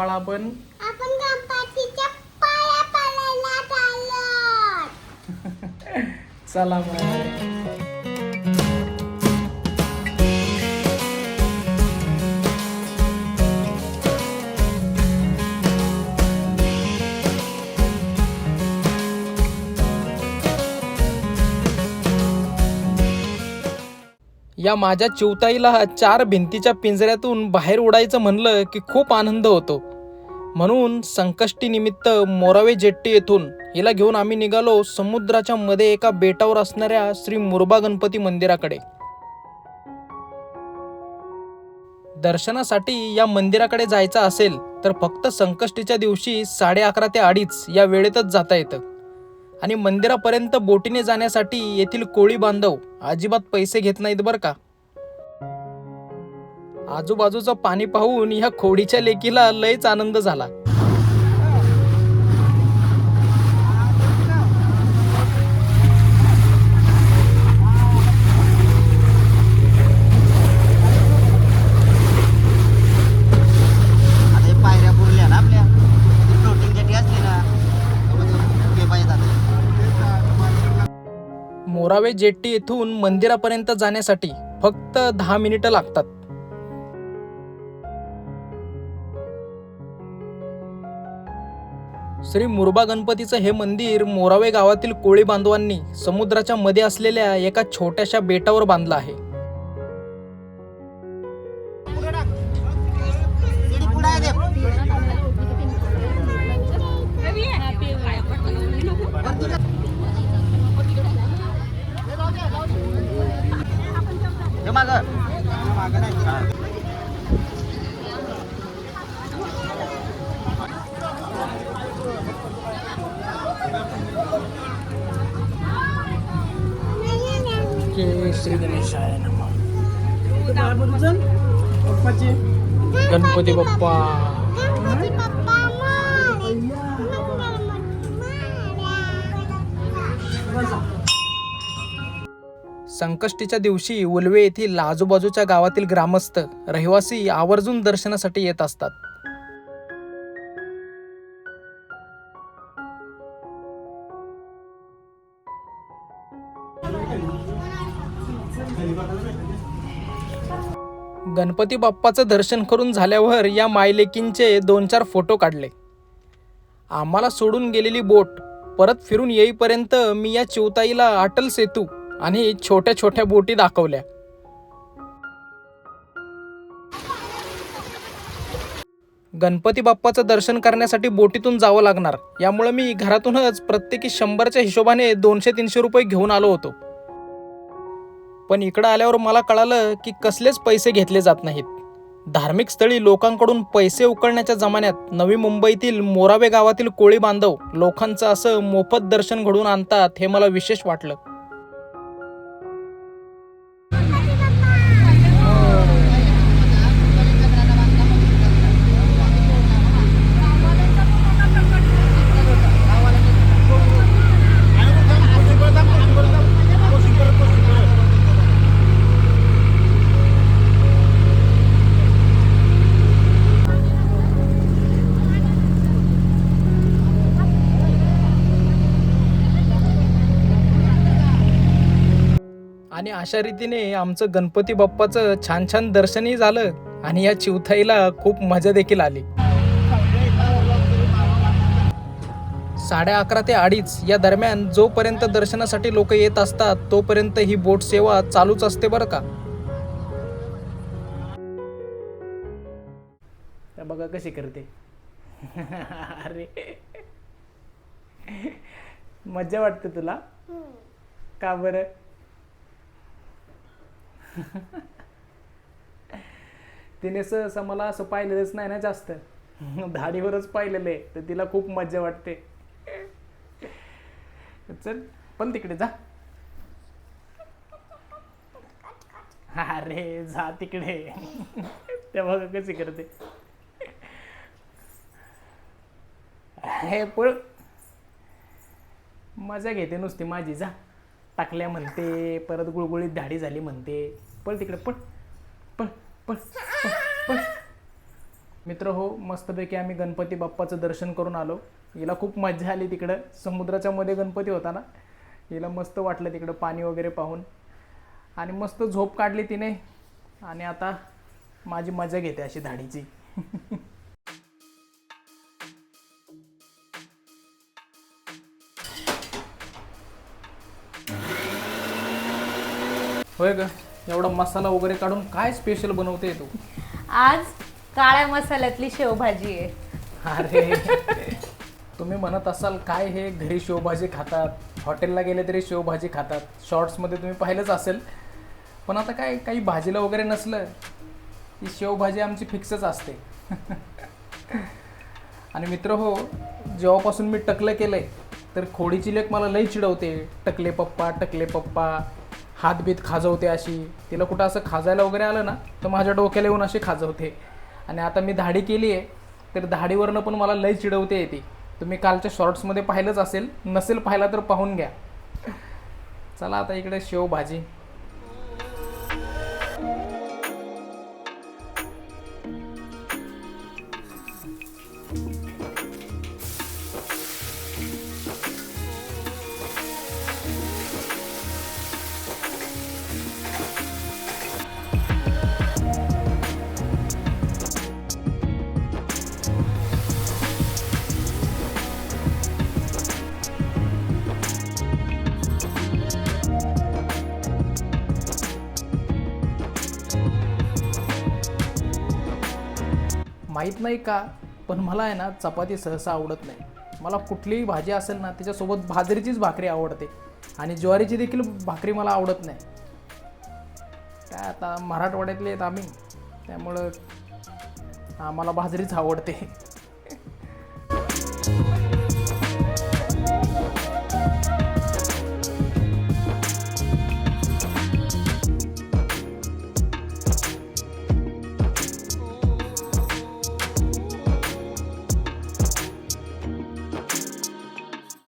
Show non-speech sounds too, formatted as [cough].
बाळा आपण आपण गणपतीच्या पाया पडायला चाललो चला मग या माझ्या चिवताईला चार भिंतीच्या पिंजऱ्यातून बाहेर उडायचं म्हणलं की खूप आनंद होतो. म्हणून संकष्टीनिमित्त मोरावे जेट्टी येथून हिला घेऊन आम्ही निघालो समुद्राच्या मध्ये एका बेटावर असणाऱ्या श्री मुरबा गणपती मंदिराकडे. दर्शनासाठी या मंदिराकडे जायचं असेल तर फक्त संकष्टीच्या दिवशी साडे अकरा ते अडीच या वेळेतच जाता येतं. आणि मंदिरापर्यंत बोटीने जाण्यासाठी येथील कोळी बांधव अजिबात पैसे घेत नाहीत बरं का? आजूबाजूचं पाणी पाहून ह्या खोडीच्या लेकीला लयच आनंद झाला. मोरावे जेट्टी येथून मंदिरापर्यंत जाण्यासाठी फक्त दहा मिनिटं लागतात. श्री मुरबा गणपतीचं हे मंदिर मोरावे गावातील कोळी बांधवांनी समुद्राच्या मध्ये असलेल्या एका छोट्याशा बेटावर बांधलं आहे. श्री गणेशाय गणपती बाप्पा गणपती बाप्पा मोरया. मंगल मोरया. संकष्टीच्या दिवशी उलवे येथील आजूबाजूच्या गावातील ग्रामस्थ रहिवासी आवर्जून दर्शनासाठी येत असतात. गणपती बाप्पाचं दर्शन करून झाल्यावर या मायलेकींचे दोन चार फोटो काढले. आम्हाला सोडून गेलेली बोट परत फिरून येईपर्यंत मी या चिवताईला अटल सेतू आणि छोट्या छोट्या बोटी दाखवल्या. गणपती बाप्पाचं दर्शन करण्यासाठी बोटीतून जावं लागणार यामुळे मी घरातूनच प्रत्येकी शंभरच्या हिशोबाने दोनशे तीनशे रुपये घेऊन आलो होतो. पण इकडं आल्यावर मला कळालं की कसलेच पैसे घेतले जात नाहीत. धार्मिक स्थळी लोकांकडून पैसे उकळण्याच्या जमान्यात नवी मुंबईतील मोरावे गावातील कोळी बांधव लोकांचं असं मोफत दर्शन घडवून आणतात हे मला विशेष वाटलं. अशा रीतीने आमचं गणपती बाप्पाचं छान छान दर्शनही झालं आणि या चिवथाईला खूप मजा देखील आली. साडे अकरा ते अडीच या दरम्यान जोपर्यंत दर्शनासाठी लोक येत असतात तोपर्यंत ही बोट सेवा चालूच असते बरं का? बघा कशी करते. अरे. मज्जा वाटते तुला? का बरं? [laughs] तिने सहसा मला असं पाहिलेलंच नाही ना जास्त. [laughs] धाडीवरच पाहिलेलं. आहे तर तिला खूप मज्जा वाटते. चल पण तिकडे जा. अरे जा तिकडे. [laughs] त्या बघा कशी करते. हे पळ. मजा घेते नुसती माझी जा. टाकल्या म्हणते परत गुळगुळीत धाडी झाली म्हणते. पळ तिकडे पळ पळ पळ पळ मित्र हो मस्तपैकी आम्ही गणपती बाप्पाचं दर्शन करून आलो. हिला खूप मजा आली तिकडं. समुद्राच्या मध्ये गणपती होता ना. हिला मस्त वाटलं तिकडं पाणी वगैरे पाहून. आणि मस्त झोप काढली तिने. आणि आता माझी मजा घेते अशी धाडीची. [laughs] होय ग? एवढा मसाला वगैरे काढून काय स्पेशल बनवते तू? आज काळ्या मसाल्यातली शेवभाजी आहे. अरे. तुम्ही म्हणत असाल काय हे घरी शेवभाजी खातात? हॉटेलला गेले तरी शेवभाजी खातात. शॉर्ट्समध्ये तुम्ही पाहिलंच असेल. पण आता काय काही भाजीला वगैरे नसलं की शेवभाजी आमची फिक्सच असते. आणि मित्र हो जेव्हापासून मी टकलं केलंय तर खोडीची लेख मला लई चिडवते. टकले पप्पा टकले पप्पा. हातबीत खाजवते अशी. तिला कुठं असं खाजायला वगैरे आलं ना तर माझ्या डोक्याला येऊन अशी खाजवते. आणि आता मी धाडी केली आहे तर धाडीवरनं पण मला लय चिडवते येते तुम्ही कालच्या शॉर्ट्समध्ये पाहिलंच असेल नसेल पाहिला तर पाहून घ्या. चला आता इकडे शेवभाजी. माहीत नाही का? पण मला आहे ना चपाती सहसा आवडत नाही. मला कुठलीही भाजी असेल ना त्याच्यासोबत भाजरीचीच भाकरी आवडते. आणि ज्वारीची देखील भाकरी मला आवडत नाही. काय आता मराठवाड्यातले आहेत आम्ही. त्यामुळं आम्हाला बाजरीच आवडते.